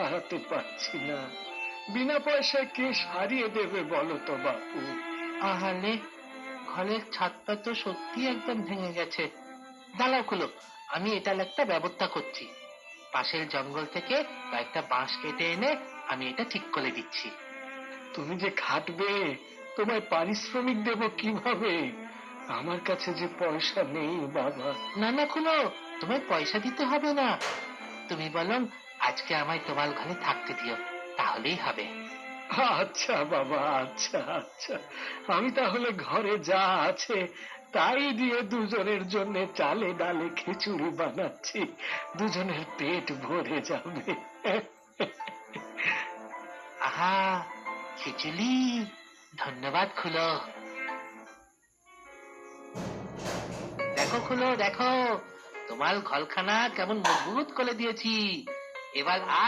সারাতে পারছি না। বিনা পয়সায় কে সারিয়ে দেবে বলো তো বাপু? আহালে ঘরের ছাদটা তো সত্যি একদম ভেঙে গেছে। দাঁড়াও খুলো আমি এটার একটা ব্যবস্থা করছি। পাশের জঙ্গল থেকে কয়েকটা বাঁশ কেটে এনে আমি এটা ঠিক করে দিচ্ছি। তুমি যে খাটবে তোমায় পারিশ্রমিক দেব কীভাবে? আমার কাছে যে পয়সা নেই বাবা। না না খুলো তোমায় পয়সা দিতে হবে না। তুমি বলুন আজকে আমায় তোমার ঘরে থাকতে দিও তাহলেই হবে। আচ্ছা বাবা আচ্ছা আচ্ছা। আমি তাহলে ঘরে যা আছে তাই দিয়ে দুজনের জন্য চালে ডালে খিচুড়ি বানাচ্ছি। দুজনের পেট ভরে যাবে। আহা খিচুড়ি। ধন্যবাদ খুলো। দেখো খুলো দেখো তোমার ঘরখানা কেমন মজবুত করে দিয়েছি। এবার আর